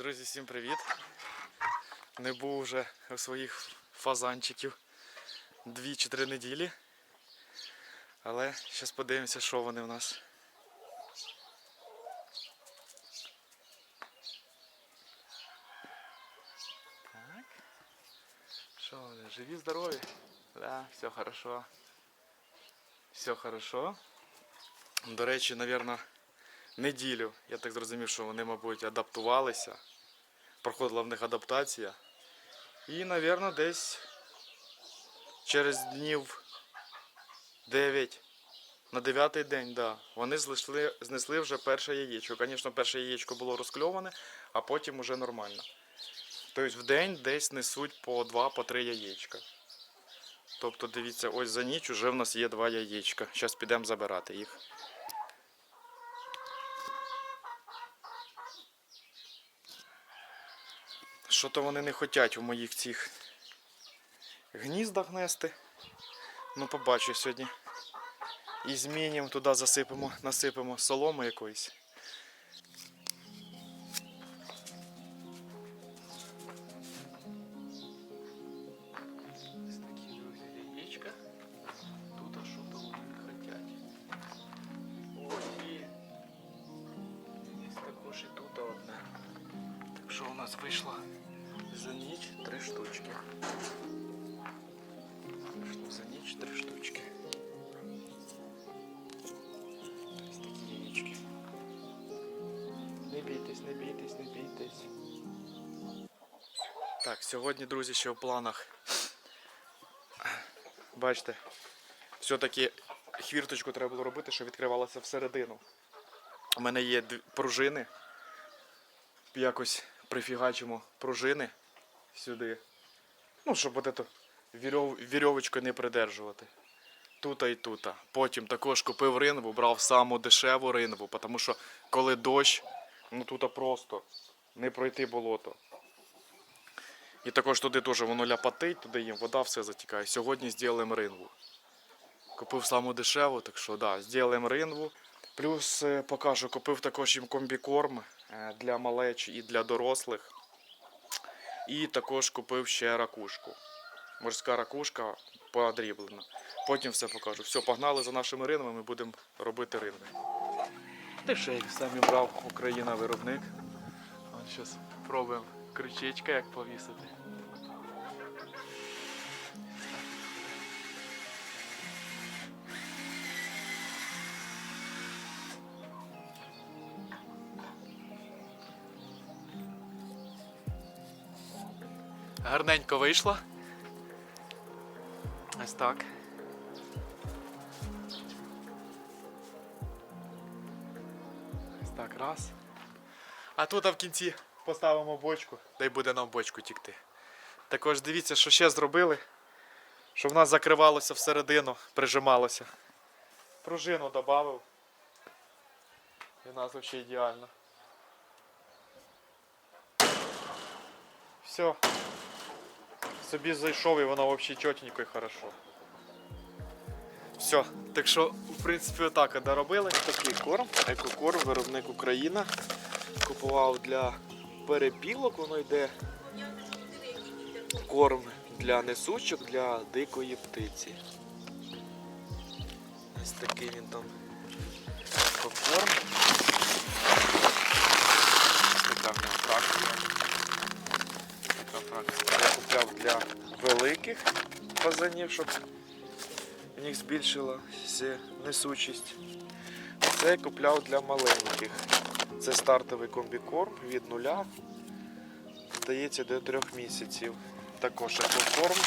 Друзі, всім привіт! Не був вже у своїх фазанчиків дві чи три неділі. Але зараз подивимося, що вони в нас. Так. Що вони? Живі, здорові? Да, все хорошо. Все хорошо. До речі, напевно, неділю. Я так зрозумів, що вони, мабуть, адаптувалися. Проходила в них адаптація. І, напевно, десь через днів 9, на 9 день, да, вони знесли, знесли вже перше яєчко. Звісно, перше яєчко було розкльоване, а потім уже нормально. Тобто в день десь несуть по 2-3 яєчка. Тобто, дивіться, ось за ніч вже в нас є два яєчка. Зараз підемо забирати їх. Що то вони не хочуть у моїх цих гніздах нести. Ну, побачу сьогодні. І змінимо туди засипемо, насипемо соломи якоїсь. Що у нас вийшло за ніч три штучки. За ніч три штучки. Ось такі яєчки. Не бійтесь, не бійтесь, не бійтесь. Так, сьогодні, друзі, ще в планах. Бачите, все-таки хвірточку треба було робити, щоб відкривалася всередину. У мене є пружини. Якось прифігачимо пружини сюди. Ну, щоб от эту вірьовочку не придержувати. Тута і тута. Потім також купив ринву, брав саму дешеву ринву, тому що коли дощ, ну тут просто не пройти болото. І також туди теж воно ляпатить, туди їм вода все затікає. Сьогодні зробимо ринву. Купив саму дешеву, так що да, зробимо ринву. Плюс е, покажу, купив також їм комбікорм для малечі і для дорослих. І також купив ще ракушку. Морська ракушка подріблена. Потім все покажу. Все, погнали за нашими ринами, ми будемо робити ринки. Дешеві самі брав Україна виробник. От зараз пробуємо крючечка як повісити. Гарненько вийшло. Ось так. Ось так, раз. А тут а в кінці поставимо бочку, дай буде нам бочку тікти. Також дивіться, що ще зробили, щоб в нас закривалося всередину, прижималося. Пружину додав. І у нас взагалі ідеально. Все. Собі зайшов і воно взагалі чотенько і хорошо. Все, так що, в принципі, отак доробили. Такий корм, екокорм, виробник Україна. Купував для перепілок, воно йде корм для несучок, для дикої птиці. Ось такий він там корм. Така в нього фракція. Фракція. Я купляв для великих фазанів, щоб в них збільшилася несучість. Це я купляв для маленьких. Це стартовий комбікорм від нуля. Здається до трьох місяців. Також екокорм.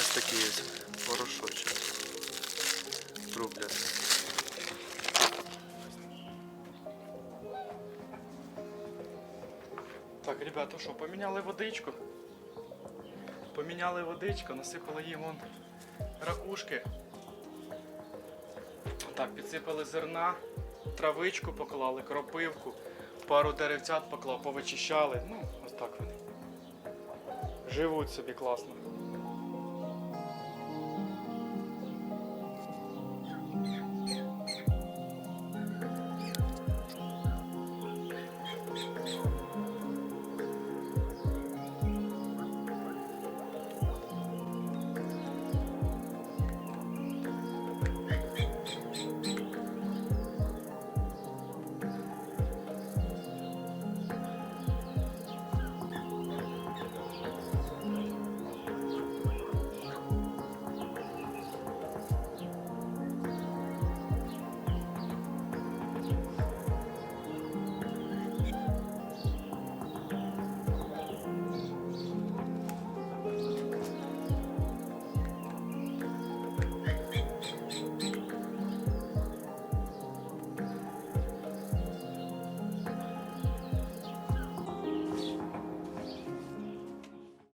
Ось такий ось порошочок. Трупляний. Так, ребята, що, поміняли водичку? Поміняли водичку, насипали їм вон ракушки. Так, підсипали зерна, травичку поклали, кропивку, пару деревцят поклав, повичищали. Ну, ось так вони. Живуть собі класно.